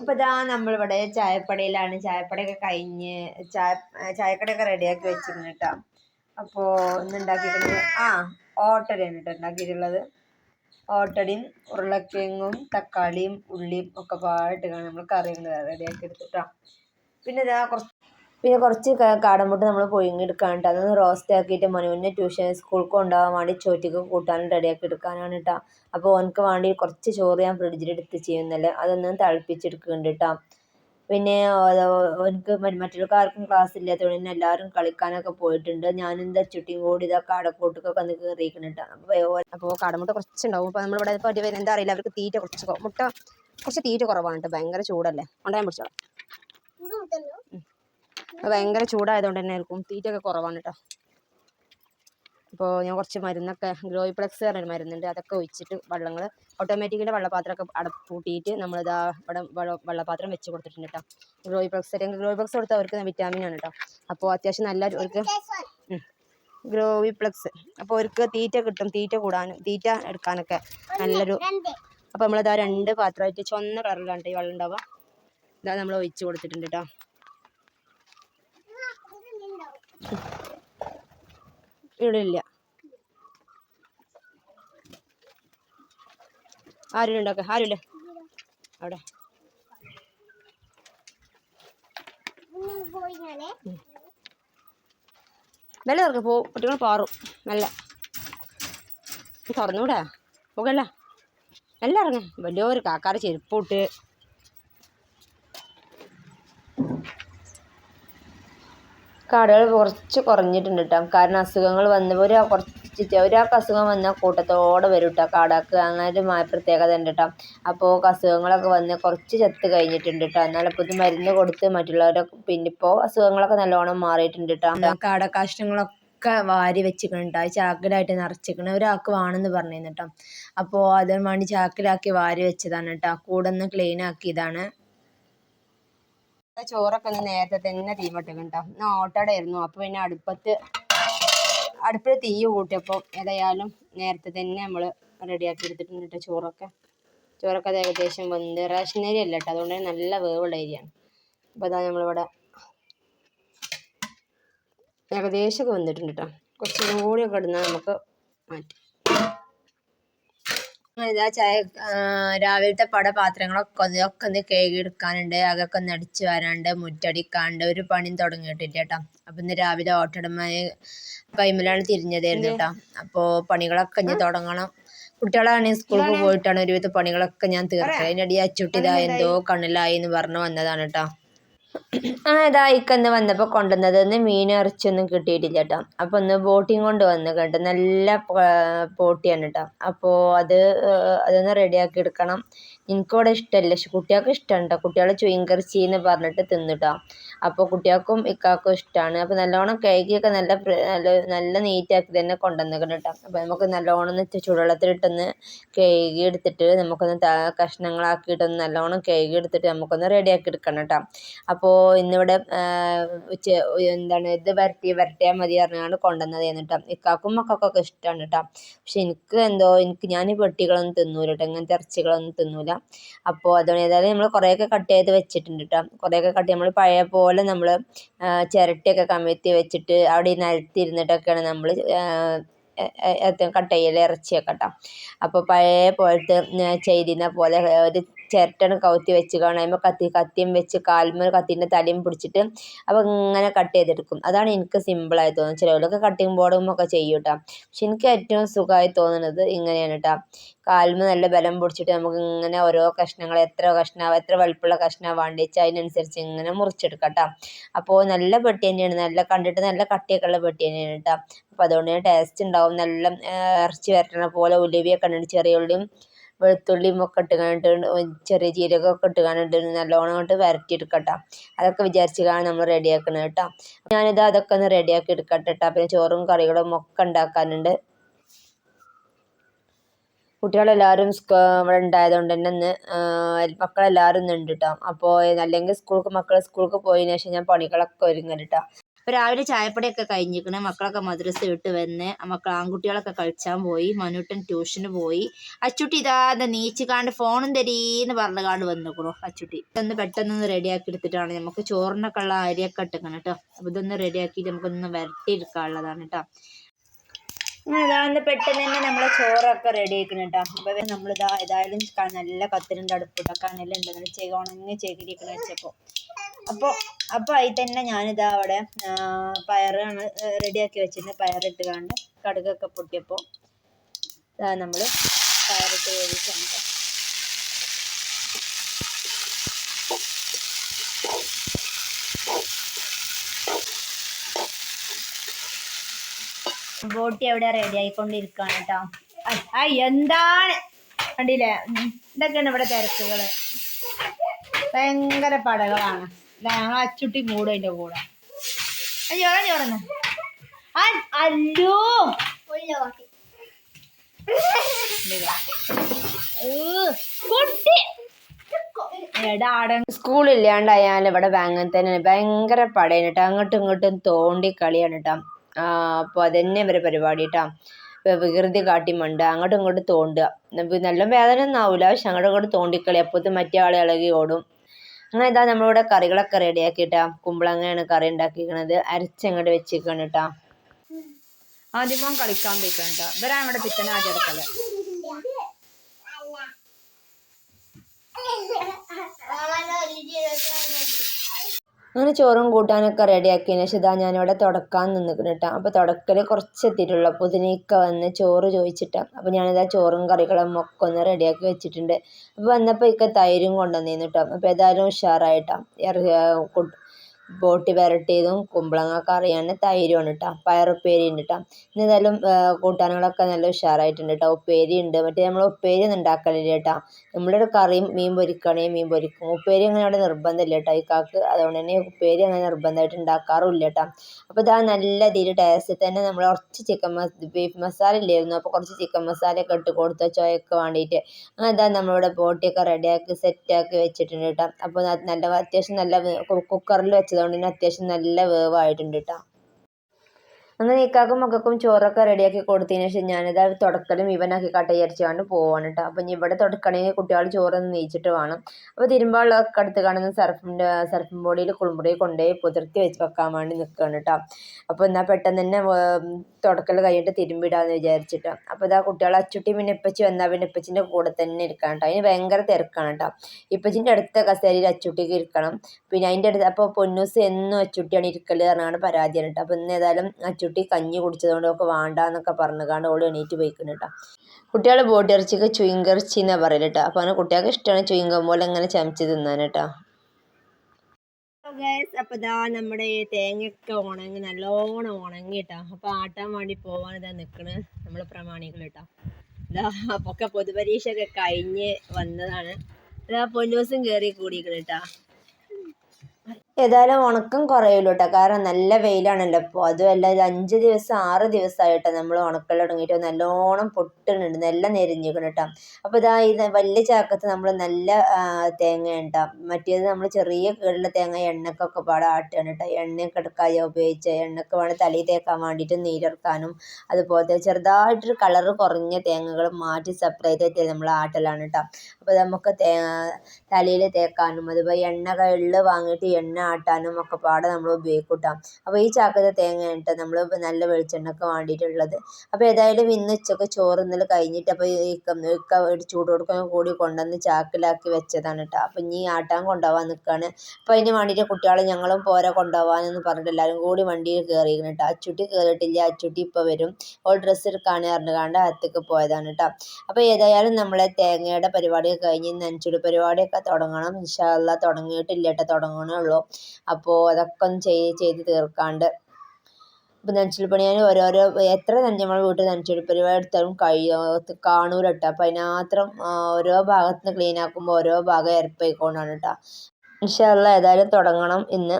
അപ്പൊ ഇതാ നമ്മളിവിടെ ചായപ്പടയിലാണ്. ചായപ്പടയൊക്കെ കഴിഞ്ഞ് ചായ ചായക്കടയൊക്കെ റെഡിയാക്കി വെച്ചിരുന്നു കേട്ടോ. അപ്പോൾ ഇന്ന് ഉണ്ടാക്കിയിട്ടുള്ളത് ആ ഓട്ടടയാണ് കേട്ടോ ഉണ്ടാക്കിയിട്ടുള്ളത്. ഓട്ടടയും ഉരുളക്കിഴങ്ങും തക്കാളിയും ഉള്ളിയും ഒക്കെ പാടിട്ട് നമ്മൾ കറി റെഡിയാക്കി എടുത്തിട്ടോ പിന്നെ ഇതാ കുറച്ച് പിന്നെ കുറച്ച് കാടമുട്ട് നമ്മൾ പുഴുങ്ങിയെടുക്കാനുണ്ട് അതൊന്ന് റോസ്റ്റ് ആക്കിയിട്ട് മനുവിനെ ട്യൂഷൻ സ്കൂൾക്ക് കൊണ്ടുപോകാൻ വേണ്ടി ചോറ്റയ്ക്ക് കൂട്ടാനും റെഡിയാക്കി എടുക്കാനാണ് കേട്ടോ അപ്പോൾ ഓനക്ക് വേണ്ടി കുറച്ച് ചോറ് ഞാൻ ഫ്രിഡ്ജിൽ എടുത്ത് ചെയ്യുന്നല്ലേ അതൊന്ന് തിളപ്പിച്ചെടുക്കുന്നുണ്ട് കേട്ടോ പിന്നെ എനിക്ക് മറ്റുള്ള ആർക്കും ക്ലാസ് ഇല്ലാത്തതുകൊണ്ട് തന്നെ എല്ലാവരും കളിക്കാനൊക്കെ പോയിട്ടുണ്ട്. ഞാനെന്താ ചുട്ടിയും കൂടി ഇതാ കാടക്കൂട്ടൊക്കെ ഒന്ന് കയറിയിരിക്കുന്നുണ്ട് അപ്പോൾ അപ്പോൾ കാടമുട്ട കുറച്ചുണ്ടാവും. അപ്പോൾ നമ്മളിവിടെ ഇപ്പോൾ എന്താ അറിയില്ല. അവർക്ക് തീറ്റ കുറച്ച് മുട്ട കുറച്ച് തീറ്റ കുറവാണ് കേട്ടോ ഭയങ്കര ചൂടല്ലേ? ഉണ്ടായാൻ പിടിച്ചോളാം. ഭയങ്കര ചൂടായതുകൊണ്ട് തന്നെ ആയിരിക്കും. തീറ്റയൊക്കെ കുറവാണ് കേട്ടോ അപ്പോൾ ഞാൻ കുറച്ച് മരുന്നൊക്കെ ഗ്ലോയിപ്ലക്സ് പറഞ്ഞൊരു മരുന്നുണ്ട്. അതൊക്കെ ഒഴിച്ചിട്ട് വെള്ളങ്ങൾ ഓട്ടോമാറ്റിക്കലി വെള്ളപാത്രമൊക്കെ അടപ്പൂട്ടിയിട്ട് നമ്മളിതാ ഇവിടെ വെള്ള വെള്ളപാത്രം വെച്ച് കൊടുത്തിട്ടുണ്ട് കേട്ടോ ഗ്ലോയിപ്ലക്സ് അല്ലെങ്കിൽ ഗ്ലോയിപ്ലക്സ് കൊടുത്താൽ അവർക്ക് വിറ്റാമിൻ ആണ് കേട്ടോ അപ്പോൾ അത്യാവശ്യം നല്ല അവർക്ക് ഗ്ലോയിപ്ലക്സ് അപ്പോൾ അവർക്ക് തീറ്റ കിട്ടും. തീറ്റ കൂടാനും തീറ്റ എടുക്കാനൊക്കെ നല്ലൊരു അപ്പോൾ നമ്മളിതാ രണ്ട് പാത്രമായിട്ട് ചുവന്ന കളറിലാണ് ഈ വെള്ളം ഉണ്ടാവുക. ഇതാ നമ്മൾ ഒഴിച്ച് കൊടുത്തിട്ടുണ്ട് കേട്ടോ ഇവിടെ ഇല്ല ആരും ഉണ്ടാക്ക ആരുമില്ല അവിടെ. മെല്ലെ തുറക്ക പോ കുട്ടികൾ പാറും. മെല്ലെ തുറന്നുകൂടാ പോകല്ല. എല്ലാം ഇറങ്ങ. വലിയൊരു കാക്കാറ് ചെരുപ്പിട്ട് കാടുകൾ കുറച്ച് കുറഞ്ഞിട്ടുണ്ട് കേട്ടോ കാരണം അസുഖങ്ങൾ വന്ന് ഒരു കുറച്ച് ഒരാൾക്ക് അസുഖം വന്നാൽ കൂട്ടത്തോടെ വരും കേട്ടോ കാടാക്ക്. അങ്ങനെ ഒരു മാ- പ്രത്യേകത ഉണ്ട് കേട്ടോ അപ്പോൾ അസുഖങ്ങളൊക്കെ വന്ന് കുറച്ച് ചത്ത് കഴിഞ്ഞിട്ടുണ്ട് കേട്ടോ എന്നാലപ്പോൾ ഇത് മരുന്ന് കൊടുത്ത് മറ്റുള്ളവരെ പിന്നെ ഇപ്പോൾ അസുഖങ്ങളൊക്കെ നല്ലോണം മാറിയിട്ടുണ്ട് കേട്ടോ കാടക്കാഷ്ടങ്ങളൊക്കെ വാരി വെച്ചിട്ടുണ്ട് അത് ചാക്കിലായിട്ട് നിറച്ചിക്കണം. ഒരാൾക്ക് വേണമെന്ന് പറഞ്ഞിരുന്നു കേട്ടോ അപ്പോൾ അതിന് വേണ്ടി ചാക്കിലാക്കി വാരി വെച്ചതാണ് കേട്ടോ കൂടെ ഒന്ന് ക്ലീൻ ആക്കിയതാണ്. ചോറൊക്കെ ഒന്ന് നേരത്തെ തന്നെ തീ കേട്ടോ ഇന്ന് ഓട്ടടയായിരുന്നു അപ്പോൾ പിന്നെ അടുപ്പത്ത് അടുപ്പിൽ തീ കൂട്ടിയപ്പോൾ ഏതായാലും നേരത്തെ തന്നെ നമ്മൾ റെഡിയാക്കി എടുത്തിട്ടുണ്ട് ചോറൊക്കെ. ചോറൊക്കെ അത് ഏകദേശം വന്ന് റേഷൻ അരി അല്ല കേട്ടോ അതുകൊണ്ട് നല്ല വേവുള്ള അരിയാണ്. അപ്പോൾ അതാ നമ്മളിവിടെ ഏകദേശമൊക്കെ വന്നിട്ടുണ്ട് കേട്ടോ കുറച്ചും കൂടിയൊക്കെ ഇടുന്നാൽ നമുക്ക് മാറ്റി. ഇതാ ചായ രാവിലത്തെ പട പാത്രങ്ങളൊക്കെ ഒന്ന് ഒക്കെ ഒന്ന് കഴുകി എടുക്കാനുണ്ട് അതൊക്കെ ഒന്ന് അടിച്ച് വരാണ്ട് മുറ്റടിക്കാനുണ്ട് ഒരു പണിയും തുടങ്ങിയിട്ടില്ല കേട്ടോ. അപ്പം ഇന്ന് രാവിലെ ഓട്ടടമായ കൈമലാണ് തിരിഞ്ഞതായിരുന്നു കേട്ടോ. അപ്പോൾ പണികളൊക്കെ ഇനി തുടങ്ങണം. കുട്ടികളാണെങ്കിൽ സ്കൂളിൽ പോയിട്ടാണ് ഒരുവിധ പണികളൊക്കെ ഞാൻ തീർത്തത്. അതിനിടെ അച്ചുട്ടിതായ എന്തോ കണ്ണിലായി എന്ന് പറഞ്ഞു വന്നതാണ് കേട്ടോ. ആ ഇതാ ഇക്കന്ന് വന്നപ്പോൾ കൊണ്ടുവന്നത്. ഒന്ന് മീൻ ഇറച്ചിയൊന്നും കിട്ടിയിട്ടില്ല കേട്ടോ അപ്പോൾ ഒന്ന് ബോട്ടിങ് കൊണ്ട് വന്ന് കേട്ടോ. നല്ല പോട്ടിയാണ് കേട്ടോ. അപ്പോൾ അത് അതൊന്ന് റെഡിയാക്കി എടുക്കണം. എനിക്കിവിടെ ഇഷ്ടമല്ല പക്ഷെ കുട്ടികൾക്ക് ഇഷ്ടമാണ് കേട്ടോ കുട്ടികൾ ചുയിങ്കറിച്ചി എന്ന് പറഞ്ഞിട്ട് തിന്നിട്ടോ? അപ്പോൾ കുട്ടികൾക്കും ഇക്കാക്കും ഇഷ്ടമാണ് അപ്പോൾ നല്ലോണം കഴുകിയൊക്കെ നല്ല നല്ല നല്ല നീറ്റാക്കി തന്നെ കൊണ്ടുവന്നിരിക്കണം കേട്ടോ. അപ്പോൾ നമുക്ക് നല്ലോണം ഒന്ന് ചൂടുവെള്ളത്തിലിട്ടൊന്ന് കഴുകി എടുത്തിട്ട് നമുക്കൊന്ന് കഷ്ണങ്ങളാക്കിയിട്ടൊന്ന് നല്ലോണം കഴുകി എടുത്തിട്ട് നമുക്കൊന്ന് റെഡിയാക്കി എടുക്കണം കേട്ടോ. അപ്പോൾ ഇന്നിവിടെ എന്താണ് ഇത് വരട്ടി വരട്ടിയാൽ മതി പറഞ്ഞാണ് കൊണ്ടുവന്നത് കേട്ടോ. ഇക്കാക്കും മക്കൾക്കൊക്കെ ഇഷ്ടമാണ് കേട്ടോ. പക്ഷെ എനിക്ക് എന്തോ എനിക്ക് ഞാൻ ഈ പെട്ടികളൊന്നും തിന്നൂല കേട്ടോ. ഇങ്ങനത്തെ ഇറച്ചികളൊന്നും തിന്നൂല. അപ്പോൾ അതുകൊണ്ട് ഏതായാലും നമ്മൾ കുറേയൊക്കെ കട്ട് ചെയ്ത് വെച്ചിട്ടുണ്ട് കേട്ടോ കുറേയൊക്കെ കട്ട് നമ്മൾ പഴയ പോലെ നമ്മൾ ചിരട്ടിയൊക്കെ കമഴ്ത്തി വെച്ചിട്ട് അവിടെ ഈ നിലത്തിരുന്നിട്ടൊക്കെയാണ് നമ്മൾ കട്ട് ചെയ്യൽ ഇറച്ചിയൊക്കെ കേട്ടോ അപ്പോൾ പഴയ പോലത്തെ ചെയ്തിരുന്ന പോലെ ഒരു ചിരട്ടണ് കൗത്തി വെച്ച് കാണുമ്പോൾ കത്തി കത്തിയും വെച്ച് കാൽമേൽ കത്തീന്റെ തലയും പിടിച്ചിട്ട് അപ്പോൾ ഇങ്ങനെ കട്ട് ചെയ്തെടുക്കും. അതാണ് എനിക്ക് സിമ്പിളായി തോന്നുന്നത്. ചിലവരൊക്കെ കട്ടിങ് ബോർഡും ഒക്കെ ചെയ്യും കേട്ടോ. പക്ഷെ എനിക്ക് ഏറ്റവും സുഖമായി തോന്നുന്നത് ഇങ്ങനെയാണ് കേട്ടോ. കാൽമ നല്ല ബലം പിടിച്ചിട്ട് നമുക്ക് ഇങ്ങനെ ഓരോ കഷ്ണങ്ങൾ എത്ര കഷ്ണം എത്ര വലുപ്പമുള്ള കഷ്ണം വേണ്ടി വെച്ചാൽ അതിനനുസരിച്ച് ഇങ്ങനെ മുറിച്ചെടുക്കാം കേട്ടോ. അപ്പോൾ നല്ല പെട്ടി തന്നെയാണ്. നല്ല കണ്ടിട്ട് നല്ല കട്ടിയൊക്കെ ഉള്ള പെട്ടി തന്നെയാണ് കേട്ടോ. അപ്പോൾ അതുകൊണ്ട് തന്നെ ടേസ്റ്റ് ഉണ്ടാവും. നല്ല ഇറച്ചി വരട്ടണ പോലെ ഉലുവിയൊക്കെ ഉണ്ടെങ്കിൽ ചെറിയ ഉള്ളിയും വെളുത്തുള്ളിയും ഒക്കെ ഇട്ട് കണ്ടിട്ട് ചെറിയ ജീരകമൊക്കെ ഇട്ട് കണ്ടിട്ട് നല്ലോണം കൊണ്ട് വരട്ടിയെടുക്കട്ടോ. കേട്ടോ അതൊക്കെ വിചാരിച്ചിട്ടാണ് നമ്മൾ റെഡിയാക്കണത് കേട്ടോ. ഞാനിത് അതൊക്കെ ഒന്ന് റെഡിയാക്കി എടുക്കട്ടെ കേട്ടോ. പിന്നെ ചോറും കറികളും ഒക്കെ ഉണ്ടാക്കാനുണ്ട്. കുട്ടികളെല്ലാവരും ഇവിടെ ഉണ്ടായതുകൊണ്ട് തന്നെ ഇന്ന് മക്കളെല്ലാവരും ഇന്ന് ഉണ്ട് കേട്ടോ അപ്പോൾ അല്ലെങ്കിൽ സ്കൂൾക്ക് മക്കൾ സ്കൂൾക്ക് പോയതിന് ശേഷം ഞാൻ പണികളൊക്കെ ഒരുങ്ങൽ കേട്ടോ. അപ്പോൾ രാവിലെ ചായപ്പടിയൊക്കെ കഴിഞ്ഞിരിക്കണ്. മക്കളൊക്കെ മദ്രസ വിട്ട് വന്ന് മക്കൾ ആൺകുട്ടികളൊക്കെ കളിച്ചാൻ പോയി. മനുട്ടൻ ട്യൂഷന് പോയി. അച്ചുട്ടി ഇതാ നീച്ച് കാണ്ട് ഫോണും തരീന്ന് പറഞ്ഞു കാണ്ട് വന്നിക്കണു അച്ചുട്ടി. ഇതൊന്ന് പെട്ടെന്നൊന്ന് റെഡിയാക്കി എടുത്തിട്ടാണ് നമുക്ക് ചോറിനൊക്കെ ഉള്ള അരിയൊക്കെ ഇട്ടിക്കണം കേട്ടോ. അപ്പോൾ ഇതൊന്ന് റെഡിയാക്കി നമുക്കൊന്ന് വരട്ടിയെടുക്കാനുള്ളതാണ് കേട്ടോ. അങ്ങനെ ഇതാന്ന് പെട്ടെന്ന് തന്നെ നമ്മളെ ചോറൊക്കെ റെഡി ആക്കണം കേട്ടോ അപ്പോൾ നമ്മളിതാ ഏതായാലും നല്ല കത്തിരിന്റെ അടുപ്പിട്ടൊക്കെ കനലുണ്ട് നല്ല ചെ ഉണങ്ങി ചെയ്തിരിക്കണം വെച്ചപ്പോൾ അപ്പോൾ അപ്പോൾ അതിൽ തന്നെ ഞാനിതാ അവിടെ പയറാണ് റെഡിയാക്കി വെച്ചിരുന്നത് പയറിട്ട് കണ്ട് കടുകൊക്കെ പൊട്ടിയപ്പോൾ ഇതാ നമ്മൾ പയറിട്ട് വേവിച്ചാണ് ബോട്ടി അവിടെ റെഡി ആയിക്കൊണ്ടിരിക്കുകയാണ് കേട്ടോ ആ എന്താണ്? കണ്ടില്ലേ? എന്തൊക്കെയാണ് ഇവിടെ തിരക്കുകൾ ഭയങ്കര പടകളാണ്. ഞങ്ങൾ അച്ചുട്ടി മൂടും അതിന്റെ കൂടെ. ചോറ ചോറന്ന് അല്ലോ. കുട്ടി സ്കൂളില്ലാണ്ടായാലും ഇവിടെ അങ്ങനെ തന്നെ ഭയങ്കര പടയാണ് കേട്ടോ അങ്ങോട്ടും ഇങ്ങോട്ടും തോണ്ടി കളിയാണ് കേട്ടോ അപ്പോൾ അതന്നെ ഇവരെ പരിപാടി കേട്ടോ വികൃതി കാട്ടി മണ്ട. അങ്ങോട്ടും ഇങ്ങോട്ടും തോണ്ടുക നല്ല വേദന ഒന്നും ആവില്ല പക്ഷെ അങ്ങോട്ടും ഇങ്ങോട്ടും തോണ്ടിക്കളി. അപ്പോഴത്തെ മറ്റേ ആളെ ഇളകി ഓടും. അങ്ങനെ ഇതാ നമ്മളിവിടെ കറികളൊക്കെ റെഡിയാക്കിയിട്ടാ കുമ്പളങ്ങയാണ് കറി ഉണ്ടാക്കിയിരിക്കണത് അരച്ചങ്ങോട്ട് വെച്ചിരിക്കണം കേട്ടോ ആദ്യമോ കളിക്കാൻ പോയിക്കണം കേട്ടോ ഇവരാണ് ഇവിടെ പിത്തന ആദ്യം എടുക്കൽ അങ്ങനെ ചോറും കൂട്ടാനൊക്കെ റെഡിയാക്കിയതിന് ശേഷം ഇതാ ഞാനിവിടെ തുടക്കാൻ നിന്നിക്കണം കേട്ടോ. അപ്പോൾ തുടക്കൽ കുറച്ച് എത്തിയിട്ടുള്ളൂ അപ്പോൾ ഇതിനൊക്കെ വന്ന് ചോറ് ചോദിച്ചിട്ടാണ് അപ്പോൾ ഞാനിതാ ചോറും കറികളും ഒക്കെ ഒന്ന് റെഡിയാക്കി വെച്ചിട്ടുണ്ട്. അപ്പോൾ വന്നപ്പോൾ ഇക്ക തൈരും കൊണ്ടുവന്നിരുന്നു കേട്ടോ. അപ്പോൾ ഏതായാലും ഉഷാറായിട്ടാണ് ബോട്ടി വരട്ടിയതും കുമ്പളങ്ങ കറിയാണ് തൈരുമാണ് കേട്ടോ പയറുപ്പേരി ഉണ്ട് കേട്ടോ ഇന്ന് ഏതായാലും കൂട്ടാനുകളൊക്കെ നല്ല ഉഷാറായിട്ടുണ്ട് കേട്ടോ ഉപ്പേരി ഉണ്ട് മറ്റേ നമ്മൾ ഉപ്പേരി ഒന്നും ഉണ്ടാക്കലില്ല കേട്ടോ നമ്മളൊരു കറിയും മീൻ പൊരിക്കണേ മീൻ പൊരിക്കും. ഉപ്പേരി അങ്ങനെ അവിടെ നിർബന്ധമില്ല കേട്ടോ ഈ കാക്ക് അതുകൊണ്ട് തന്നെ ഉപ്പേരി അങ്ങനെ നിർബന്ധമായിട്ട് ഉണ്ടാക്കാറുമില്ല കേട്ടോ അപ്പോൾ ഇതാ നല്ല ഇതിൽ ടേസ്റ്റ് തന്നെ നമ്മൾ കുറച്ച് ചിക്കൻ മസ ബീഫ് മസാല ഇല്ലായിരുന്നു. അപ്പോൾ കുറച്ച് ചിക്കൻ മസാലയൊക്കെ ഇട്ട് കൊടുത്ത ചോയൊക്കെ വേണ്ടിയിട്ട് അങ്ങനെ ഇതാ നമ്മളിവിടെ ബോട്ടിയൊക്കെ റെഡിയാക്കി സെറ്റാക്കി വെച്ചിട്ടുണ്ട് കേട്ടോ അപ്പോൾ നല്ല അത്യാവശ്യം നല്ല കുക്കറിൽ വെച്ചതുകൊണ്ട് തന്നെ അത്യാവശ്യം നല്ല വേവായിട്ടുണ്ട് കേട്ടോ അങ്ങനെ ഇക്കാക്കും മക്കൾക്കും ചോറൊക്കെ റെഡിയാക്കി കൊടുത്തതിന് ശേഷം ഞാനിത് തുടക്കലും ഇവനാക്കി കട്ട വിചാരിച്ചുകൊണ്ട് പോവാണ് കേട്ടോ അപ്പം ഇനി ഇവിടെ തുടക്കണമെങ്കിൽ കുട്ടികൾ ചോറൊന്ന് നീച്ചിട്ട് വേണം. അപ്പോൾ തിരുമ്പാളൊക്കെ അടുത്ത് കാണുന്ന സർഫിന്റെ സർഫിൻ ബോഡിയിൽ കുളിമുറി കൊണ്ടുപോയി പുതിർത്തി വെച്ച് വെക്കാൻ വേണ്ടി നിൽക്കുകയാണ് കേട്ടോ അപ്പോൾ എന്നാൽ പെട്ടെന്ന് തന്നെ തുടക്കൽ കഴിഞ്ഞിട്ട് തിരുമ്പിടാന്ന് വിചാരിച്ചിട്ട്. അപ്പോൾ ഇതാ കുട്ടികൾ അച്ചുട്ടി പിന്നെ ഇപ്പച്ചി വന്നാൽ പിന്നെ ഇപ്പച്ചിന്റെ കൂടെ തന്നെ ഇരിക്കണം കേട്ടോ അതിന് ഭയങ്കര തിരക്കാണ് കേട്ടോ ഇപ്പച്ചിന്റെ അടുത്ത കസേരയിൽ അച്ചുട്ടിക്ക് ഇരിക്കണം. പിന്നെ അതിന്റെ അടുത്ത് അപ്പോൾ പൊന്നൂസ് എന്നും അച്ചുട്ടിയാണ് ഇരിക്കൽ പറഞ്ഞാണ് പരാതിയാണ് കേട്ടോ അപ്പോൾ ഇന്ന് ഏതായാലും അച്ചുട്ടി കഞ്ഞി കുടിച്ചതുകൊണ്ട് ഒക്കെ വേണ്ടാന്നൊക്കെ പറഞ്ഞുകൊണ്ട് ഓൾ എണീറ്റ് പോയിക്കുന്നു കേട്ടോ കുട്ടികൾ ബോട്ടി ഇറച്ചിക്ക് ചുയിങ്കറിച്ചി എന്നാണ് പറയൽ കേട്ടോ അപ്പൊ അങ്ങനെ കുട്ടികൾക്ക് ഇഷ്ടമാണ് ചുയിങ്കം പോലെ അങ്ങനെ ചമച്ച് തിന്നാൻ കേട്ടോ അപ്പൊ ഇതാ നമ്മുടെ ഈ തേങ്ങയൊക്കെ ഉണങ്ങി നല്ലോണം ഉണങ്ങി കേട്ടോ അപ്പൊ ആട്ടാൻ വേണ്ടി പോവാൻ ഇതാ നിൽക്കണ് നമ്മളെ പ്രമാണികൾ കേട്ടോ ഇതാ അപ്പൊക്കെ പൊതുപരീക്ഷ ഒക്കെ കഴിഞ്ഞ് വന്നതാണ്. ഇതാ പൊന്നൂസും കേറി കൂടിയിരിക്കണം കേട്ടോ ഏതായാലും ഉണക്കം കുറയുള്ളൂ കേട്ടോ കാരണം നല്ല വെയിലാണല്ലോ. ഇപ്പോൾ അതുമല്ല ഇത് അഞ്ച് ദിവസം ആറ് ദിവസമായിട്ടോ നമ്മൾ ഉണക്കൽ തുടങ്ങിയിട്ട് നല്ലോണം പൊട്ടുന്നുണ്ട്. നല്ല നെരിഞ്ഞിരിക്കണം കേട്ടോ അപ്പോൾ ഇതാ ഇത് വലിയ ചാക്കത്ത് നമ്മൾ നല്ല തേങ്ങ കേട്ടോ മറ്റേത് നമ്മൾ ചെറിയ കീടുള്ള തേങ്ങ എണ്ണക്കൊക്കെ പാടെ ആട്ടുകയാണ് കേട്ടോ എണ്ണയൊക്കെ എടുക്കാൻ ഉപയോഗിച്ച് എണ്ണക്ക് വേണം തലയിൽ തേക്കാൻ വേണ്ടിയിട്ട് നീരിറക്കാനും അതുപോലത്തെ ചെറുതായിട്ടൊരു കളറ് കുറഞ്ഞ തേങ്ങകൾ മാറ്റി സെപ്പറേറ്റ് ആയിട്ട് നമ്മൾ ആട്ടലാണ് കേട്ടോ അപ്പോൾ നമുക്ക് തേ തലയിൽ തേക്കാനും അതുപോലെ എണ്ണ കയ്യിൽ വാങ്ങിയിട്ട് എണ്ണ ആട്ടാനും ഒക്കെ പാടെ നമ്മൾ ഉപയോഗിക്കൂട്ടാം. കേട്ടോ അപ്പോൾ ഈ ചാക്കത്തെ തേങ്ങ നമ്മൾ നല്ല വെളിച്ചെണ്ണക്ക് വേണ്ടിയിട്ടുള്ളത്. അപ്പോൾ ഏതായാലും ഇന്ന് ഉച്ചയ്ക്ക് ചോറ് ഇന്നലെ കഴിഞ്ഞിട്ട് അപ്പോൾ ഇക്ക കൊടുക്കാൻ കൂടി കൊണ്ടുവന്ന് ചാക്കിലാക്കി വെച്ചതാണ് കേട്ടോ അപ്പോൾ ഇനി ആട്ടാൻ കൊണ്ടുപോകാൻ നിൽക്കുകയാണ് അപ്പോൾ അതിന് വേണ്ടിയിട്ട് കുട്ടികളെ ഞങ്ങളും പോരെ കൊണ്ടുപോകാനെന്ന് പറഞ്ഞിട്ട് എല്ലാവരും കൂടി വണ്ടിയിൽ കയറിയിരിക്കണം കേട്ടോ അച്ചുട്ടി കയറിയിട്ടില്ല അച്ചുട്ടി ഇപ്പോൾ വരും. ഓൾ ഡ്രസ്സ് എടുക്കാണ് അറിഞ്ഞുകാണ്ട് അകത്തേക്ക് പോയതാണ് കേട്ടോ അപ്പോൾ ഏതായാലും നമ്മളെ തേങ്ങയുടെ പരിപാടിയൊക്കെ കഴിഞ്ഞ് നനച്ചുടി പരിപാടിയൊക്കെ തുടങ്ങണം. ഇൻഷാല്ല തുടങ്ങിയിട്ടില്ല കേട്ടോ തുടങ്ങണേ ഉള്ളൂ. അപ്പോൾ അതൊക്കെ ഒന്ന് ചെയ്ത് ചെയ്ത് തീർക്കാണ്ട്. ഇപ്പം നനച്ചിൽ പണിയാൻ ഓരോരോ എത്ര തന്നെ നമ്മൾ വീട്ടിൽ നനച്ചിൽ പരിപാടി എടുത്താലും കഴിയാത്ത കാണൂല കേട്ടോ അപ്പോൾ അതിനാത്രം ഓരോ ഭാഗത്ത് നിന്ന് ക്ലീൻ ആക്കുമ്പോൾ ഓരോ ഭാഗം ഇരപ്പായിക്കൊണ്ടാണ് കേട്ടോ ഇൻഷാല്ല ഏതായാലും തുടങ്ങണം ഇന്ന്.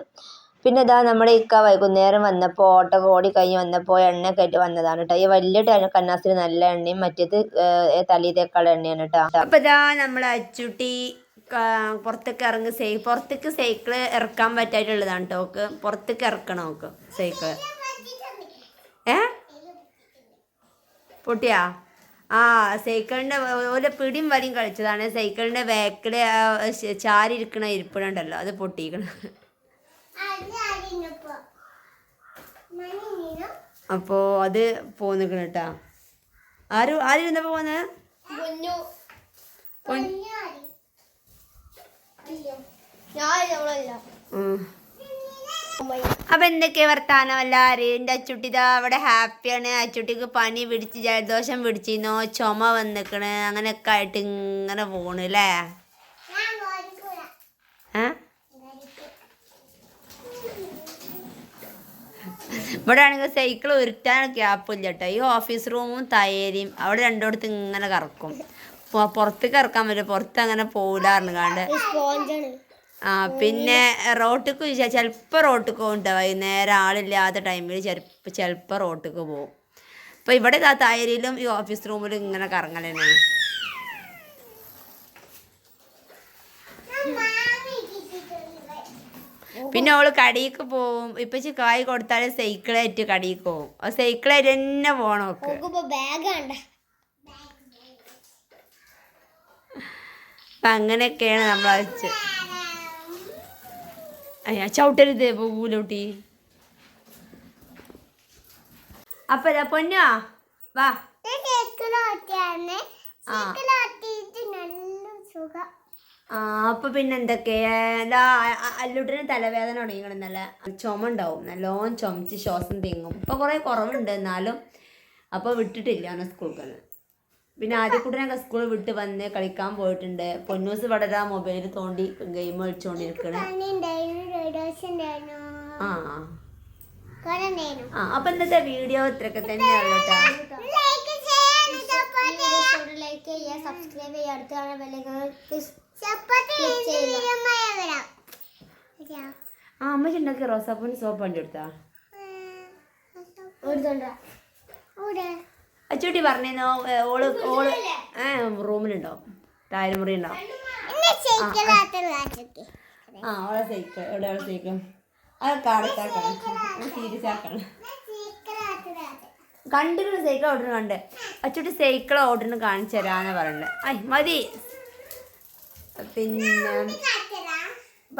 പിന്നെ ഇതാ നമ്മുടെ ഇക്ക വൈകുന്നേരം വന്നപ്പോൾ ഓട്ടോ ഓടി കഴിഞ്ഞ് വന്നപ്പോൾ എണ്ണയൊക്കെ ആയിട്ട് വന്നതാണ് കേട്ടോ ഈ വലിയ കന്നാസിന് നല്ല എണ്ണയും മറ്റേത് തലയിൽ എണ്ണയാണ് കേട്ടോ അപ്പം ഇതാ നമ്മളെ അച്ചുട്ടി പുറത്തേക്ക് ഇറങ്ങി സൈ പുറത്തേക്ക് സൈക്കിൾ ഇറക്കാൻ പറ്റായിട്ടുള്ളതാണ് കേട്ടോ ഓക്ക്. പുറത്തേക്ക് ഇറക്കണം ഓക്ക് സൈക്കിൾ? ഏ? പൊട്ടിയാ? ആ സൈക്കിളിന്റെ ഓരോ പിടിയും വലിയും കളിച്ചതാണ്. സൈക്കിളിന്റെ ബാക്കിൽ ചാരി ഇരിക്കണ ഇരിപ്പിടുണ്ടല്ലോ അത് പൊട്ടിക്കണം. അപ്പോൾ അത് പോന്നിക്കണം കേട്ടാ ആരും ആരും എന്താ പോന്നത് അപ്പൊ എന്തൊക്കെ വർത്താനം എല്ലാരും? എന്റെ അച്ചുട്ടി ഇതാ അവിടെ ഹാപ്പിയാണ്. അച്ചുട്ടിക്ക് പനി പിടിച്ച് ജലദോഷം പിടിച്ചിരുന്നോ. ചുമ വന്നിക്കണ്. അങ്ങനെയൊക്കെ ആയിട്ട് ഇങ്ങനെ പോണു അല്ലേ ഇവിടെ ആണെങ്കിൽ സൈക്കിൾ ഉരുട്ടാൻ ഗ്യാപ്പില്ല കേട്ടോ ഈ ഓഫീസ് റൂമും തയ്യലും. അവിടെ രണ്ടിടത്ത് ഇങ്ങനെ കറക്കും. പുറത്തേക്ക് ഇറക്കാൻ പറ്റില്ല. പുറത്ത് അങ്ങനെ പോലാറുണ്ട് കാണ്ട്. ആ പിന്നെ റോട്ടിക്ക് ചിലപ്പോൾ റോട്ടിക്ക് പോകുന്നുണ്ട് വൈകുന്നേരം ആളില്ലാത്ത ടൈമിൽ ചിലപ്പോൾ ചിലപ്പോൾ റോട്ടിക്ക് പോകും അപ്പോൾ ഇവിടെ ഇതാ തായരിയിലും ഈ ഓഫീസ് റൂമിലും ഇങ്ങനെ കറങ്ങലാണ് പിന്നെ അവൾ കടിക്ക് പോവും. ഇപ്പൊ കായ് കൊടുത്താൽ സൈക്കിളായിട്ട് കടിക്ക് പോവും. സൈക്കിളായിട്ട് തന്നെ പോണോക്ക് ബാഗ് ബാഗാണ്ട അപ്പം അങ്ങനെയൊക്കെയാണ് നമ്മൾ വെച്ച് അയ്യാ ചവിട്ടരുത് പൂലൂട്ടി. അപ്പൊ ഇതാ പൊന്നോ വാ. ആ. അപ്പൊ പിന്നെ എന്തൊക്കെയാ എന്താ അല്ലുട്ടിന് തലവേദന തുടങ്ങിക്കണം നല്ല ചുമ ഉണ്ടാവും. നല്ലോണം ചുമച്ച് ശ്വാസം തിങ്ങും. ഇപ്പൊ കുറെ കുറവുണ്ട് എന്നാലും. അപ്പൊ വിട്ടിട്ടില്ല അന്ന് സ്കൂൾക്ക് പിന്നെ ആദ്യക്കുട്ടനൊക്കെ സ്കൂൾ വിട്ട് വന്ന് കളിക്കാൻ പോയിട്ടുണ്ട്. പൊന്നൂസ് വളരെ മൊബൈൽ തോണ്ടി ഗെയിം ഉണ്ടായിരുന്നു ആ. ആ അപ്പൊ ഇന്നത്തെ വീഡിയോ ഇത്രയൊക്കെ തന്നെയാണ് സബ്സ്ക്രൈബ് ചെയ്യുക അടുത്ത ആ അമ്മ ഉണ്ടാക്കിയ റോസാപ്പൂന് സോപ്പ് വണ്ടി എടുത്താ അച്ചൂട്ടി പറഞ്ഞോ ഓൾ ഓൾ ഏ റൂമിലുണ്ടോ? താരമുറി ഉണ്ടോ ആ ഓളെ സൈക്കിൾ എവിടെ ഓളെ സൈക്കിൾ അത് കാടത്താക്കണം. സീരിയസ് ആക്കണം കണ്ടിരുന്നു സൈക്കിൾ ഓടുന്നു കണ്ട്. അച്ചൂട്ടി സൈക്കിൾ ഓടുന്നു കാണിച്ചു തരാന്ന് പറയണ്ടേ ഐ മതി. പിന്നെ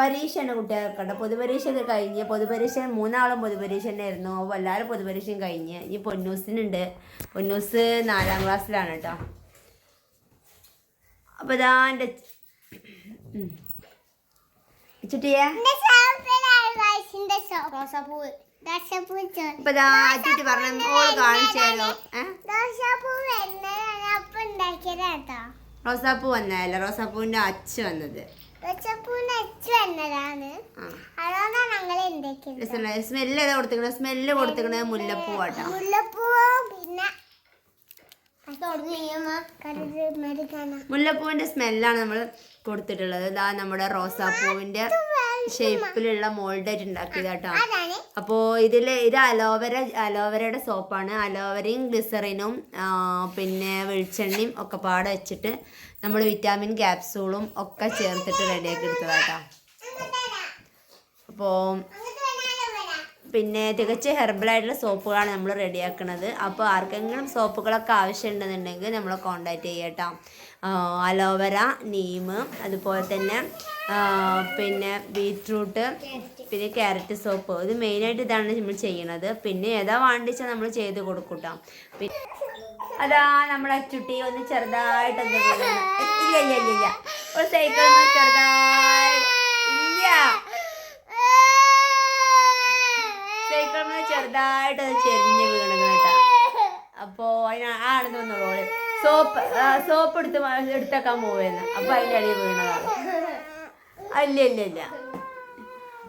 പരീക്ഷയാണ് കുട്ടികൾക്കുണ്ട് പൊതുപരീക്ഷയൊക്കെ കഴിഞ്ഞ് പൊതുപരീക്ഷ മൂന്നാളും പൊതുപരീക്ഷ തന്നെയായിരുന്നു ആയിരുന്നു എല്ലാവരും പൊതുപരീക്ഷയും കഴിഞ്ഞ്. ഇനി പൊന്നൂസിനുണ്ട്. പൊന്നൂസ് നാലാം ക്ലാസ്സിലാണ് കേട്ടോ. അപ്പോൾ ഇതാ എന്റെ ചുട്ടിയെ. ഇപ്പൊ ഇതാ ചുട്ടി പറഞ്ഞ ഓൾ കാണിച്ചു തരോ ഏഹ് റോസാപ്പൂ വന്നതല്ല? റോസാപ്പൂവിന്റെ അച്ഛ വന്നത്. സ്മെല്ല് ഏതാ കൊടുത്തിക്കണത് സ്മെല്ല് മുല്ലപ്പൂവാട്ടോ മുല്ലപ്പൂ പിന്നെ കരുത് മെടുക്കാനാ മുല്ലപ്പൂവിന്റെ സ്മെല്ലാണ് നമ്മൾ കൊടുത്തിട്ടുള്ളത്. ഇതാ നമ്മുടെ റോസാപ്പൂവിന്റെ ഷേപ്പിലുള്ള മോൾഡായിട്ട് ഉണ്ടാക്കിയതാട്ടോ അപ്പോ ഇതിൽ ഇത് അലോവര അലോവരയുടെ സോപ്പാണ് അലോവരയും ഗ്ലിസറിനും പിന്നെ വെളിച്ചെണ്ണയും ഒക്കെ പാടെ വെച്ചിട്ട് നമ്മൾ വിറ്റാമിൻ ക്യാപ്സൂളും ഒക്കെ ചേർത്തിട്ട് റെഡിയാക്കി എടുത്തതാട്ടോ. അപ്പോൾ പിന്നെ തികച്ച ഹെർബലായിട്ടുള്ള സോപ്പുകളാണ് നമ്മൾ റെഡിയാക്കുന്നത് അപ്പോൾ ആർക്കെങ്കിലും സോപ്പുകളൊക്കെ ആവശ്യമുണ്ടെന്നുണ്ടെങ്കിൽ നമ്മൾ കോണ്ടാക്ട് ചെയ്യട്ടോ. അലോവര നീം അതുപോലെ തന്നെ പിന്നെ ബീറ്റ്റൂട്ട് പിന്നെ ക്യാരറ്റ് സോപ്പ് ഇത് മെയിനായിട്ട് ഇതാണ് നമ്മൾ ചെയ്യണത്. പിന്നെ ഏതാ വേണ്ടിച്ചാൽ നമ്മൾ ചെയ്ത് കൊടുക്കൂട്ടോ. പിന്നെ അതാ നമ്മുടെ അച്ചുട്ടി ഒന്ന് ചെറുതായിട്ട് ഇല്ല ഒരു ഇല്ല. ചെറുതായിട്ട് ചെരിഞ്ഞ് വീണ് അപ്പോ അതിന് ആണെന്ന് തോന്നുള്ളൂ സോപ്പ് സോപ്പ് എടുത്ത് എടുത്തേക്കാൻ പോവുകയെന്ന് അപ്പൊ അതിന്റെ അടിയിൽ വീണതാണ്. അല്ല ഇല്ല ഇല്ല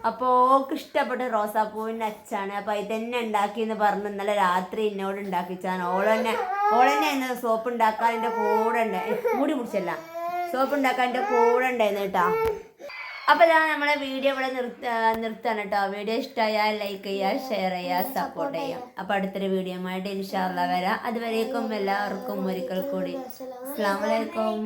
അപ്പോൾ ഓക്ക് ഇഷ്ടപ്പെട്ട റോസാപ്പൂവിന്റെ അച്ചാണ്. അപ്പോൾ ഇത് തന്നെ ഉണ്ടാക്കിയെന്ന് പറഞ്ഞ് ഇന്നലെ രാത്രി എന്നോട് ഉണ്ടാക്കിച്ചാണ്. ഓളെന്നെ ഓളെന്നെ എന്നത് സോപ്പ് ഉണ്ടാക്കാൻ എന്റെ കൂടെ മൂടി പിടിച്ചല്ല സോപ്പ് ഉണ്ടാക്കാൻ എന്റെ കൂടെ ഉണ്ടായിരുന്നു കേട്ടോ. അപ്പോൾ ഇതാ നമ്മളെ വീഡിയോ ഇവിടെ നിർത്ത നിർത്താൻ കേട്ടോ. വീഡിയോ ഇഷ്ടമായാൽ ലൈക്ക് ചെയ്യുക ഷെയർ ചെയ്യുക സപ്പോർട്ട് ചെയ്യുക. അപ്പോൾ അടുത്തൊരു വീഡിയോ ആയിട്ട് ഇൻഷാല്ല വരാം. അതുവരേക്കും എല്ലാവർക്കും ഒരിക്കൽ കൂടി. അസ്സാം വലൈക്കും